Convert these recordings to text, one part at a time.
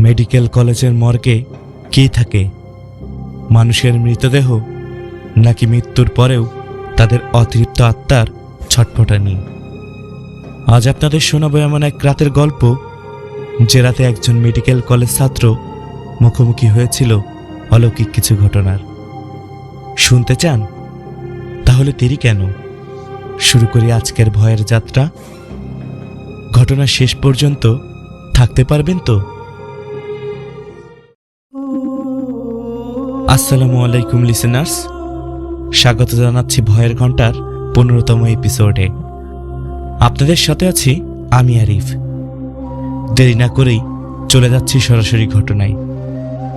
Medical কলেজের মর্গে কে থাকে? মানুষের মৃতদেহ নাকি মৃত্যুর পরেও তাদের অতৃপ্ত আত্মার ছটফটানি? আজ আপনাদের শোনাবো এমন এক রাতের গল্প, যে রাতে একজন মেডিকেল কলেজ ছাত্র মুখোমুখি হয়েছিল অলৌকিক কিছু ঘটনার। শুনতে চান? তাহলে দেরি কেন? শুরু করি আজকের ভয়ের যাত্রা। ঘটনা শেষ পর্যন্ত থাকতে পারবেন তো? আসসালামু আলাইকুম লিসেনার্স স্বাগত জানাচ্ছি ভয়ের ঘণ্টার পনেরোতম এপিসোডে আপনাদের সাথে আছি আমি আরিফ। দেরি না করেই চলে যাচ্ছি সরাসরি ঘটনায়।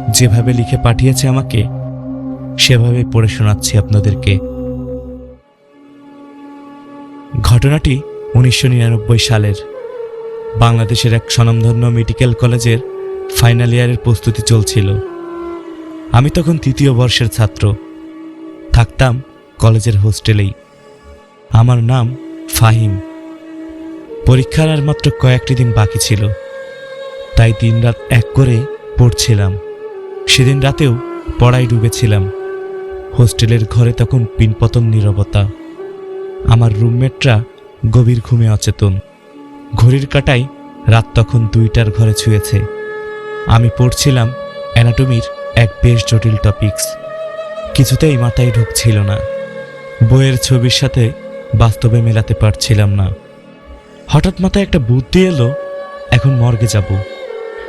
যেভাবে লিখে পাঠিয়েছে আমাকে, সেভাবে পড়ে শোনাচ্ছি আপনাদেরকে। ঘটনাটি উনিশশো নিরানব্বই সালের বাংলাদেশের এক স্বনামধন্য মেডিকেল কলেজের ফাইনাল ইয়ারের প্রস্তুতি চলছিল। আমি তখন তৃতীয় বর্ষের ছাত্র। থাকতাম কলেজের হোস্টেলেই। আমার নাম ফাহিম। পরীক্ষার আর মাত্র কয়েকটি দিন বাকি ছিল। তাই দিনরাত এক করে পড়ছিলাম। সেদিন রাতেও পড়ায় ডুবেছিলাম। হোস্টেলের ঘরে তখন পিনপতন নীরবতা। আমার রুমমেটরা গভীর ঘুমে অচেতন। ঘড়ির কাটায় রাত তখন দুইটার ঘরে ছুঁয়েছে। আমি পড়ছিলাম অ্যানাটমির এক বেশ জটিল টপিকস কিছুতেই মাথায় ঢুকছিল না। বইয়ের ছবির সাথে বাস্তবে মেলাতে পারছিলাম না। হঠাৎ মাথায় একটা বুদ্ধি এলো, এখন মর্গে যাব।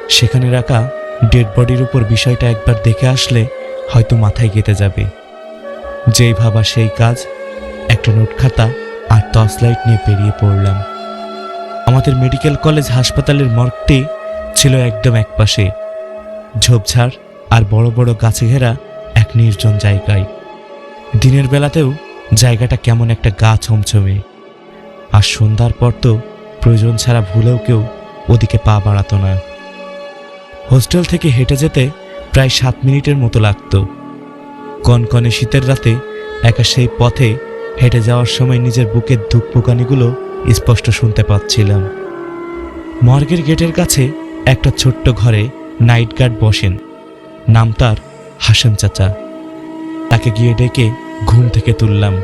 সেখানে রাখা ডেড বডির উপর বিষয়টা একবার দেখে আসলে হয়তো মাথায় গেঁথে যাবে। যেই ভাবা সেই কাজ, একটা নোট খাতা আর টর্চ লাইট নিয়ে বেরিয়ে পড়লাম। আমাদের মেডিকেল কলেজ হাসপাতালের মর্গটি ছিল একদম একপাশে। ঝোপঝাড় আর বড় বড় গাছে ঘেরা এক নির্জন জায়গায়। দিনের বেলাতেও জায়গাটা কেমন একটা গা ছমছমে। আর সন্ধ্যার পর তো প্রয়োজন ছাড়া ভুলেও কেউ ওদিকে পা বাড়াত না। হোস্টেল থেকে হেঁটে যেতে প্রায় সাত মিনিটের মতো লাগতো। কনকনে শীতের রাতে একা সেই পথে হেঁটে যাওয়ার সময় নিজের বুকের ধুকপুকানিগুলো স্পষ্ট শুনতে পাচ্ছিলাম। মর্গের গেটের কাছে একটা ছোট্ট ঘরে নাইট গার্ড বসেন। নাম তার হাসান চাচা। তাকে গিয়ে ডেকে ঘুম থেকে তুললাম।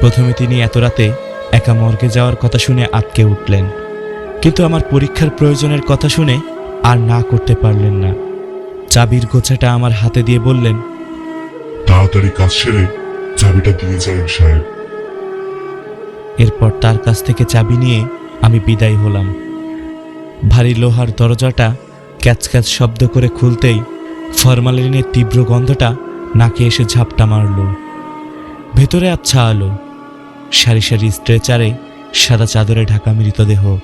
প্রথমে তিনি এত রাতে একা মর্গে যাওয়ার কথা শুনে আটকে উঠলেন। কিন্তু আমার পরীক্ষার প্রয়োজনের কথা শুনে আর না করতে পারলেন না। চাবির গোছাটা আমার হাতে দিয়ে বললেন তাড়াতাড়ি কাজ সেরে চাবিটা দিয়ে যাবেন সাহেব। এরপর তার কাছ থেকে চাবি নিয়ে আমি বিদায় হলাম। ভারী লোহার দরজাটা ক্যাচ ক্যাচ শব্দ করে খুলতেই ফরমালিনের তীব্র গন্ধটা নাকে এসে ঝাপটা মারল। ভেতরে আচ্ছা আলো। সারি সারি স্ট্রেচারে সাদা চাদরে ঢাকা মৃতদেহ।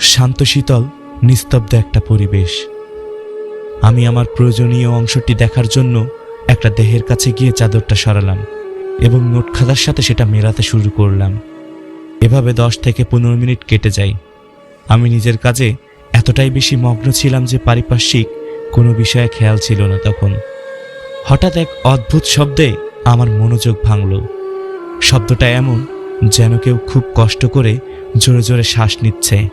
শান্ত, শীতল, নিস্তব্ধ একটা পরিবেশ। আমি আমার প্রয়োজনীয় অংশটি দেখার জন্য একটা দেহের কাছে গিয়ে চাদরটা সরালাম এবং নোট খাতার সাথে সেটা মেলাতে শুরু করলাম। এভাবে দশ থেকে পনেরো মিনিট কেটে যায়। আমি নিজের কাজে এতটাই বেশি মগ্ন ছিলাম যে পারিপার্শ্বিক কোনো বিষয়ে খেয়াল ছিল না তখন। হঠাৎ এক অদ্ভুত শব্দে আমার মনোযোগ ভাঙল। শব্দটা এমন যেন কেউ খুব কষ্ট করে জোরে জোরে শ্বাস নিচ্ছে।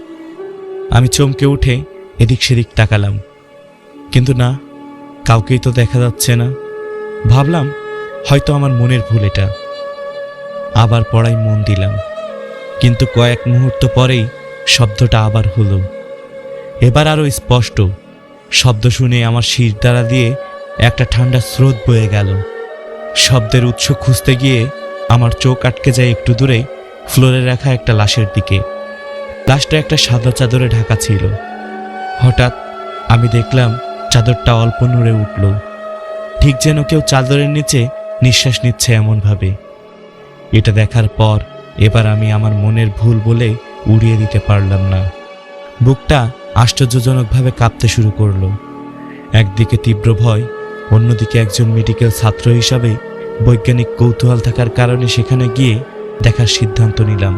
আমি চমকে উঠে এদিক সেদিক তাকালাম। কিন্তু না, কাউকেই তো দেখা যাচ্ছে না। ভাবলাম, হয়তো আমার মনের ভুল এটা। আবার পড়ায় মন দিলাম। কিন্তু কয়েক মুহূর্ত পরেই শব্দটা আবার হলো। এবার আরও স্পষ্ট। শব্দ শুনে আমার শির দ্বারা দিয়ে একটা ঠান্ডা স্রোত বয়ে গেল। শব্দের উৎস খুঁজতে গিয়ে আমার চোখ আটকে যায় একটু দূরে ফ্লোরে রাখা একটা লাশের দিকে। লাশটা একটা সাদা চাদরে ঢাকা ছিল। হঠাৎ আমি দেখলাম চাদরটা অল্প নড়ে উঠল। ঠিক যেন কেউ চাদরের নিচে নিঃশ্বাস নিচ্ছে এমনভাবে। এটা দেখার পর এবার আমি আমার মনের ভুল বলে উড়িয়ে দিতে পারলাম না। বুকটা আশ্চর্যজনকভাবে কাঁপতে শুরু করল। একদিকে তীব্র ভয়, অন্যদিকে একজন মেডিকেল ছাত্র হিসাবে বৈজ্ঞানিক কৌতূহল থাকার কারণে সেখানে গিয়ে দেখার সিদ্ধান্ত নিলাম।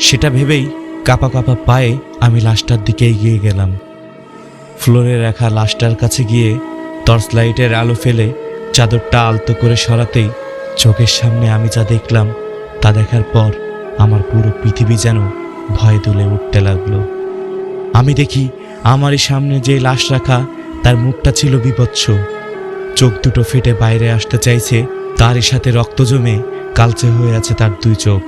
সেটা ভেবেই কাপা কাপা পায়ে আমি লাশটার দিকে এগিয়ে গেলাম। ফ্লোরে রাখা লাশটার কাছে গিয়ে টর্চ লাইটের আলো ফেলে চাদরটা আলতো করে সরাতেই চোখের সামনে আমি যা দেখলাম তা দেখার পর আমার পুরো পৃথিবী যেন ভয় দুলে উঠতে লাগল। আমি দেখি আমারই সামনে যে লাশ রাখা, তার মুখটা ছিল বিভৎস। চোখ দুটো ফেটে বাইরে আসতে চাইছে, তারই সাথে রক্ত জমে কালচে হয়ে আছে তার দুই চোখ।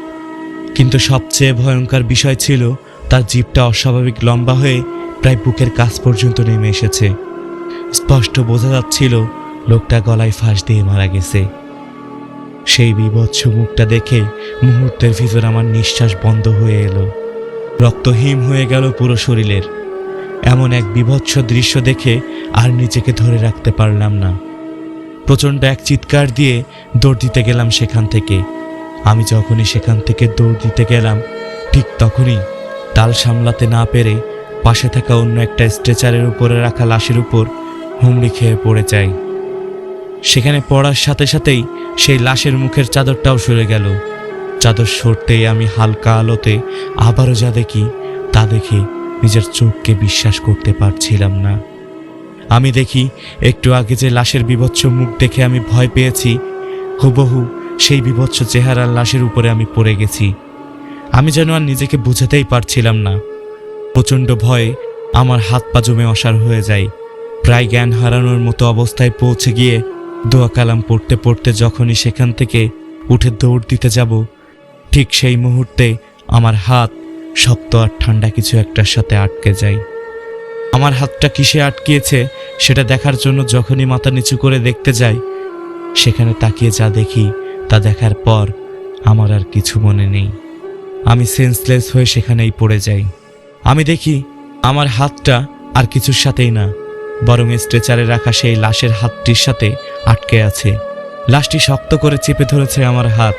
কিন্তু সবচেয়ে ভয়ঙ্কর বিষয় ছিল, তার জিভটা অস্বাভাবিক লম্বা হয়ে প্রায় বুকের কাছ পর্যন্ত নেমে এসেছে। স্পষ্ট বোঝা যাচ্ছিল, লোকটা গলায় ফাঁস দিয়ে মারা গেছে। সেই বিভৎস মুখটা দেখে মুহূর্তের ভিতর আমার নিঃশ্বাস বন্ধ হয়ে এলো। রক্তহীন হয়ে গেল পুরো শরীরের। এমন এক বিভৎস দৃশ্য দেখে আর নিজেকে ধরে রাখতে পারলাম না। প্রচণ্ড এক চিৎকার দিয়ে দৌড় দিতে গেলাম সেখান থেকে। আমি যখনই সেখান থেকে দৌড় দিতে গেলাম, ঠিক তখনই তাল সামলাতে না পেরে পাশে থাকা অন্য একটা স্ট্রেচারের উপরে রাখা লাশের উপর হুমড়ি খেয়ে পড়ে যাই। সেখানে পড়ার সাথে সাথেই সেই লাশের মুখের চাদরটাও সরে গেল। চাদর সরতে আমি হালকা আলোতে আবারও যা দেখি, তা দেখে নিজের চোখকে বিশ্বাস করতে পারছিলাম না। আমি দেখি, একটু আগে যে লাশের বিভৎস মুখ দেখে আমি ভয় পেয়েছি, হুবহু সেই বিভৎস চেহারার লাশের উপরে আমি পড়ে গেছি। আমি যেন আর নিজেকে বুঝাতেই পারছিলাম না। প্রচণ্ড ভয়ে আমার হাত পা জমে অসার হয়ে যায়। প্রায় জ্ঞান হারানোর মতো অবস্থায় পৌঁছে গিয়ে দোয়া কালাম পড়তে পড়তে যখনই সেখান থেকে উঠে দৌড় দিতে যাব ঠিক সেই মুহূর্তে আমার হাত শক্ত আর ঠান্ডা কিছু একটার সাথে আটকে যায়। আমার হাতটা কিসে আটকিয়েছে সেটা দেখার জন্য যখনই মাথা নিচু করে দেখতে যাই, সেখানে তাকিয়ে যা দেখি তা দেখার পর আমার আর কিছু মনে নেই। আমি সেন্সলেস হয়ে সেখানেই পড়ে যাই। আমি দেখি আমার হাতটা আর কিছুর সাথেই না, বরং স্ট্রেচারে রাখা সেই লাশের হাতটির সাথে আটকে আছে। লাশটি শক্ত করে চেপে ধরেছে আমার হাত।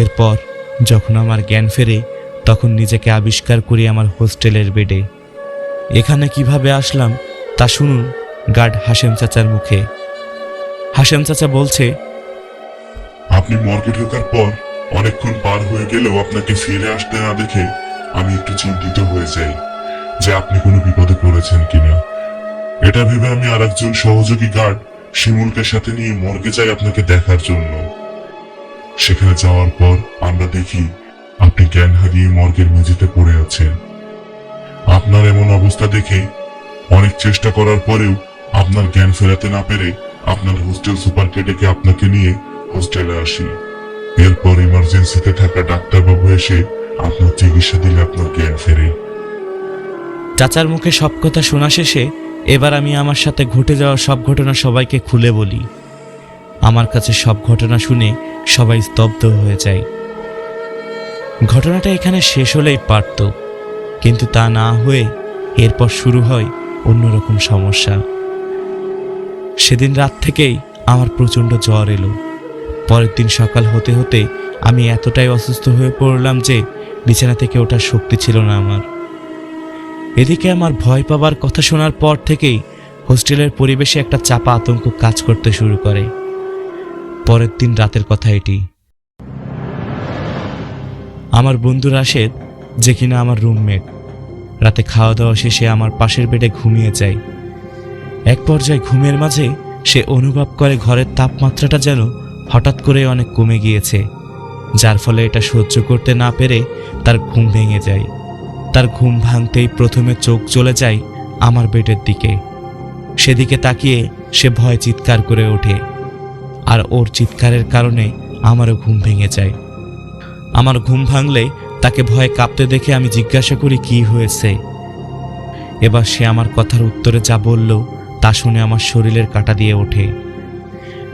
এরপর যখন আমার জ্ঞান ফেরে, তখন নিজেকে আবিষ্কার করি আমার হোস্টেলের বেডে। এখানে কীভাবে আসলাম, তা শুনুন গার্ড হাসেম চাচার মুখে। হাসেম চাচা বলছে, আপনি মর্গে ঢোকার পর অনেকক্ষণ পার হয়ে গেলেও আপনাকে ফিরে আসতে না দেখে আমি একটু চিন্তিত হয়ে যাই যে আপনি কোনো বিপদে পড়েছেন কিনা। এটা ভেবে আমি আরেকজন সহযোগী গার্ড শিমুলকে সাথে নিয়ে মর্গে যাই আপনাকে দেখার জন্য। সেখানে যাওয়ার পর আমরা দেখি আপনি জ্ঞান হারিয়ে মর্গের মেঝেতে পড়ে আছেন। আপনার এমন অবস্থা দেখে অনেক চেষ্টা করার পরেও আপনার জ্ঞান ফেরাতে না পেরে আপনার হোস্টেল সুপারকে ডেকে আপনাকে নিয়ে হোস্টেলে আসি। এরপর ইমার্জেন্সিতে থাকা ডাক্তারবাবু এসে আপনার চিকিৎসা দিলে আপনার জ্ঞান ফেরে। চাচার মুখে সব কথা শোনা শেষে এবার আমি আমার সাথে ঘটে যাওয়া সব ঘটনা সবাইকে খুলে বলি। আমার কাছে সব ঘটনা শুনে সবাই স্তব্ধ হয়ে যায়। ঘটনাটা এখানে শেষ হলেই পারত, কিন্তু তা না হয়ে এরপর শুরু হয় অন্যরকম সমস্যা। সেদিন রাত থেকেই আমার প্রচণ্ড জ্বর এলো। পরের দিন সকাল হতে হতে আমি এতটাই অসুস্থ হয়ে পড়লাম যে বিছানা থেকে ওঠার শক্তি ছিল না আমার। এদিকে আমার ভয় পাবার কথা শোনার পর থেকেই হোস্টেলের পরিবেশে একটা চাপা আতঙ্ক কাজ করতে শুরু করে। পরের দিন রাতের কথা এটি। আমার বন্ধু রাশেদ, যে কিনা আমার রুমমেট, রাতে খাওয়া দাওয়া শেষে আমার পাশের বেডে ঘুমিয়ে যায়। এক পর্যায়ে ঘুমের মাঝে সে অনুভব করে ঘরের তাপমাত্রাটা যেন হঠাৎ করে অনেক কমে গিয়েছে, যার ফলে এটা সহ্য করতে না পেরে তার ঘুম ভেঙে যায়। তার ঘুম ভাঙতেই প্রথমে চোখ চলে যায় আমার বেডের দিকে। সেদিকে তাকিয়ে সে ভয় চিৎকার করে ওঠে। আর ওর চিৎকারের কারণে আমারও ঘুম ভেঙে যায়। আমার ঘুম ভাঙলে তাকে ভয়ে কাঁপতে দেখে আমি জিজ্ঞাসা করি, কি হয়েছে? এবার সে আমার কথার উত্তরে যা বলল, তা শুনে আমার শরীরের কাটা দিয়ে ওঠে।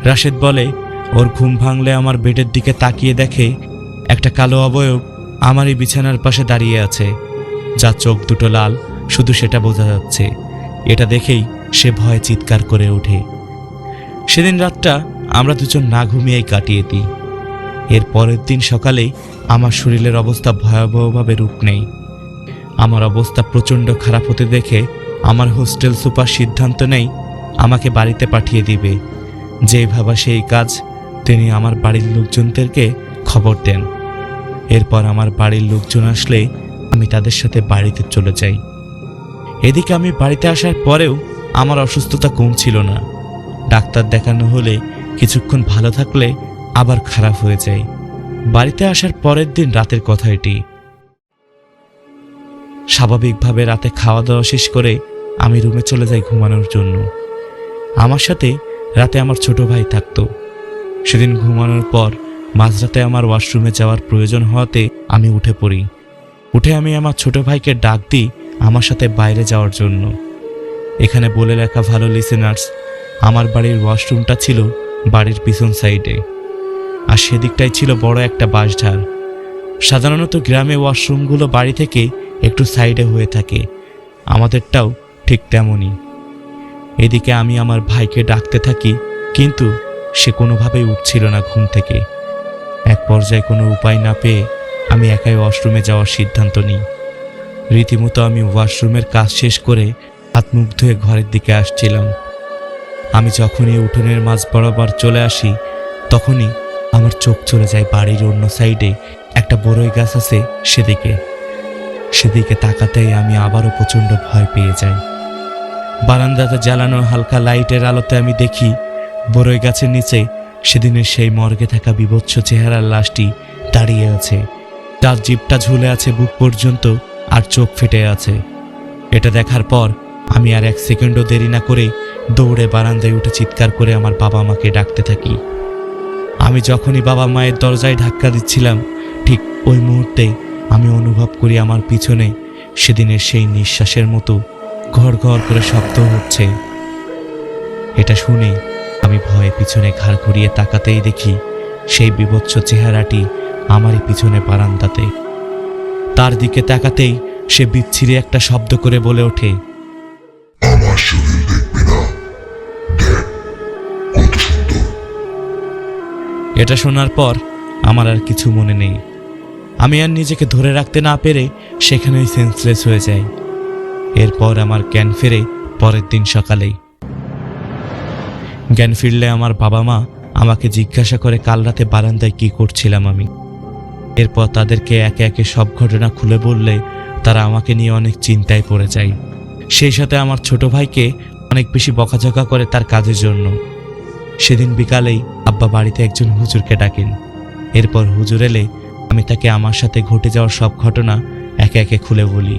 রাশেদ বলে, ওর ঘুম ভাঙলে আমার বেডের দিকে তাকিয়ে দেখে একটা কালো অবয়ব আমারই বিছানার পাশে দাঁড়িয়ে আছে যার চোখ দুটো লাল, শুধু সেটা বোঝা যাচ্ছে। এটা দেখেই সে ভয়ে চিৎকার করে ওঠে। সেদিন রাতটা আমরা দুজন না ঘুমিয়েই কাটিয়ে দিই। এর পরের দিন সকালে আমার শরীরের অবস্থা ভয়াবহভাবে রূপ নেই। আমার অবস্থা প্রচণ্ড খারাপ হতে দেখে আমার হোস্টেল সুপার সিদ্ধান্ত নেই আমাকে বাড়িতে পাঠিয়ে দিবে। যেই ভাবা সেই কাজ তিনি আমার বাড়ির লোকজনদেরকে খবর দেন। এরপর আমার বাড়ির লোকজন আসলে আমি তাদের সাথে বাড়িতে চলে যাই। এদিকে আমি বাড়িতে আসার পরেও আমার অসুস্থতা কমছিল না। ডাক্তার দেখানো হলে কিছুক্ষণ ভালো থাকলে আবার খারাপ হয়ে যায়। বাড়িতে আসার পরের দিন রাতের কথা এটি। স্বাভাবিকভাবে রাতে খাওয়া দাওয়া শেষ করে আমি রুমে চলে যাই ঘুমানোর জন্য। আমার সাথে রাতে আমার ছোট ভাই থাকতো। সেদিন ঘুমানোর পর মাঝরাতে আমার ওয়াশরুমে যাওয়ার প্রয়োজন হওয়াতে আমি উঠে পড়ি। উঠে আমি আমার ছোট ভাইকে ডাক দিই আমার সাথে বাইরে যাওয়ার জন্য। এখানে বলে রাখা ভালো লিসেনার্স আমার বাড়ির ওয়াশরুমটা ছিল বাড়ির পিছন সাইডে। আর সেদিকটাই ছিল বড় একটা বাঁশঝাড়। সাধারণত গ্রামে ওয়াশরুমগুলো বাড়ি থেকে একটু সাইডে হয়ে থাকে। আমাদেরটাও ঠিক তেমনই। এদিকে আমি আমার ভাইকে ডাকতে থাকি, কিন্তু সে কোনোভাবেই উঠছিল না ঘুম থেকে। এক পর্যায়ে কোনো উপায় না পেয়ে আমি একাই ওয়াশরুমে যাওয়ার সিদ্ধান্ত নিই। রীতিমতো আমি ওয়াশরুমের কাজ শেষ করে হাত মুখ ধুয়ে ঘরের দিকে আসছিলাম। আমি যখনই উঠোনের মাঝ বরাবর চলে আসি, তখনই আমার চোখ চলে যায় বাড়ির অন্য সাইডে। একটা বড়ই গাছ আছে সেদিকে। সেদিকে তাকাতেই আমি আবারও প্রচণ্ড ভয় পেয়ে যাই। বারান্দাতে জ্বালানো হালকা লাইটের আলোতে আমি দেখি, বড়ই গাছের নিচে সেদিনের সেই মর্গে থাকা বিভৎস চেহারার লাশটি দাঁড়িয়ে আছে। তার জিপটা ঝুলে আছে বুক পর্যন্ত আর চোখ ফেটে আছে। এটা দেখার পর আমি আর এক সেকেন্ডও দেরি না করে দৌড়ে বারান্দায় উঠে চিৎকার করে আমার বাবা মাকে ডাকতে থাকি। আমি যখনই বাবা মায়ের দরজায় ধাক্কা দিচ্ছিলাম, ঠিক ওই মুহূর্তে আমি অনুভব করি আমার পিছনে সেদিনের সেই নিঃশ্বাসের মতো ঘর ঘর করে শব্দ হচ্ছে। এটা শুনে আমি ভয়ে পিছনে ঘাড় ঘুরিয়ে তাকাতেই দেখি সেই বিভৎস চেহারাটি আমারই পিছনে বারান্দাতে। তার দিকে তাকাতেই সে বিচ্ছিরি একটা শব্দ করে বলে ওঠে এটা শোনার পর আমার আর কিছু মনে নেই। আমি আর নিজেকে ধরে রাখতে না পেরে সেখানেই সেন্সলেস হয়ে যাই। এরপর আমার জ্ঞান ফেরে পরের দিন সকালেই। জ্ঞান ফিরলে আমার বাবা মা আমাকে জিজ্ঞাসা করে, কাল রাতে বারান্দায় কি করছিলাম আমি? এরপর তাদেরকে একে একে সব ঘটনা খুলে বললে তারা আমাকে নিয়ে অনেক চিন্তায় পড়ে যায়। সেই সাথে আমার ছোট ভাইকে অনেক বেশি বকাঝকা করে তার কাজের জন্য। সেদিন বিকালেই আব্বা বাড়িতে একজন হুজুরকে ডাকেন। এরপর হুজুর এলে আমি তাকে আমার সাথে ঘটে যাওয়ার সব ঘটনা একে একে খুলে বলি।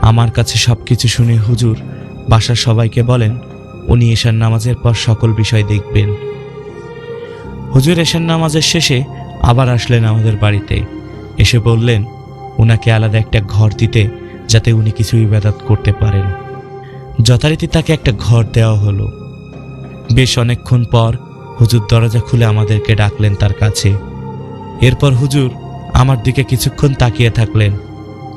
আমার কাছে সব কিছু শুনে হুজুর বাসার সবাইকে বলেন, উনি এশার নামাজের পর সকল বিষয় দেখবেন। হুজুর এশার নামাজের শেষে আবার আসলেন আমাদের বাড়িতে। এসে বললেন ওনাকে আলাদা একটা ঘর দিতে যাতে উনি কিছু ইবাদত করতে পারেন। যথারীতি তাকে একটা ঘর দেওয়া হলো। বেশ অনেকক্ষণ পর হুজুর দরজা খুলে আমাদেরকে ডাকলেন তার কাছে। এরপর হুজুর আমার দিকে কিছুক্ষণ তাকিয়ে থাকলেন।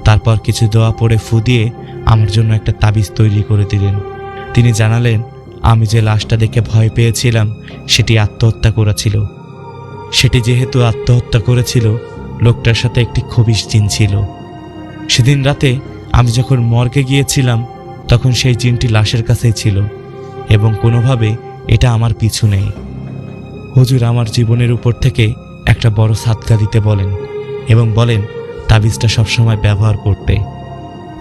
তারপর কিছু দোয়া পড়ে ফু দিয়ে আমার জন্য একটা তাবিজ তৈরি করে দিলেন। তিনি জানালেন, আমি যে লাশটা দেখে ভয় পেয়েছিলাম, সেটি আত্মহত্যা করেছিল। সেটি যেহেতু আত্মহত্যা করেছিল, লোকটার সাথে একটি খবিশ জিন ছিল। সেদিন রাতে আমি যখন মর্গে গিয়েছিলাম, তখন সেই জিনটি লাশের কাছেই ছিল এবং কোনোভাবে এটা আমার পিছু নেই। হুজুর আমার জীবনের উপর থেকে একটা বড় সাদকা দিতে বলেন এবং বলেন, তাবিজটা সবসময় ব্যবহার করতে।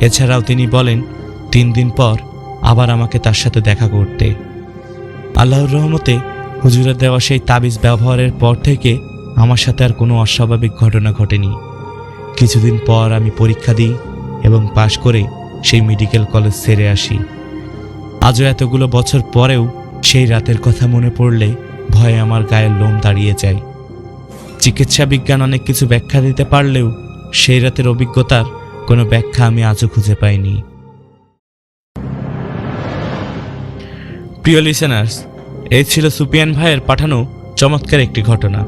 এছাড়াও তিনি বলেন, তিন দিন পর আবার আমাকে তার সাথে দেখা করতে। আল্লাহর রহমতে হুজুরের দেওয়া সেই তাবিজ ব্যবহারের পর থেকে আমার সাথে আর কোনো অস্বাভাবিক ঘটনা ঘটেনি। কিছুদিন পর আমি পরীক্ষা দিই এবং পাশ করে সেই মেডিকেল কলেজ ছেড়ে আসি। আজও এতগুলো বছর পরেও সেই রাতের কথা মনে পড়লে ভয়ে আমার গায়ের লোম দাঁড়িয়ে যায়। চিকিৎসা বিজ্ঞান অনেক কিছু ব্যাখ্যা দিতে পারলেও সেই রাতের অভিজ্ঞতার কোনো ব্যাখ্যা আমি আজও খুঁজে পাইনি। প্রিয় লিসেনার্স এই ছিল সুপিয়ান ভাইয়ের পাঠানো চমৎকার একটি ঘটনা।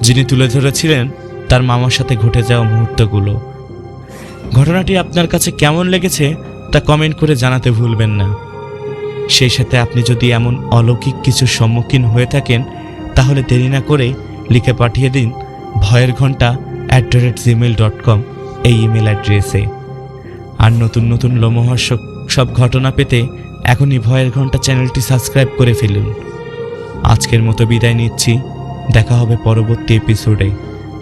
যিনি তুলে ধরেছিলেন তার মামার সাথে ঘটে যাওয়া মুহূর্তগুলো। ঘটনাটি আপনার কাছে কেমন লেগেছে তা কমেন্ট করে জানাতে ভুলবেন না। সেই সাথে আপনি যদি এমন অলৌকিক কিছুর সম্মুখীন হয়ে থাকেন, তাহলে দেরি না করে লিখে পাঠিয়ে দিন ভয়ের ঘণ্টা at the rate gmail dot com এই ইমেল অ্যাড্রেসে আর নতুন নতুন লোমহর্ষক সব ঘটনা পেতে এখনই ভয়ের ঘণ্টা চ্যানেলটি সাবস্ক্রাইব করে ফেলুন। আজকের মতো বিদায় নিচ্ছি। দেখা হবে পরবর্তী এপিসোডে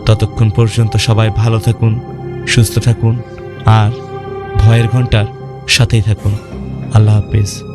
ততক্ষণ পর্যন্ত সবাই ভালো থাকুন, সুস্থ থাকুন, আর ভয়ের ঘণ্টার সাথেই থাকুন। আল্লাহ হাফেজ।